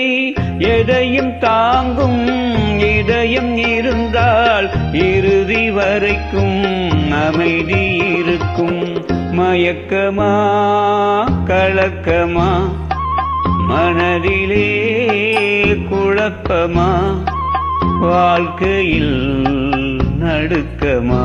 இல்லை எதையும் தாங்கும் இதயம் இருந்தால் இறுதி வரைக்கும் அமைதி இருக்கும். மயக்கமா கலக்கமா மனதிலே குழப்பமா வாழ்க்கையில் நடுக்கமா?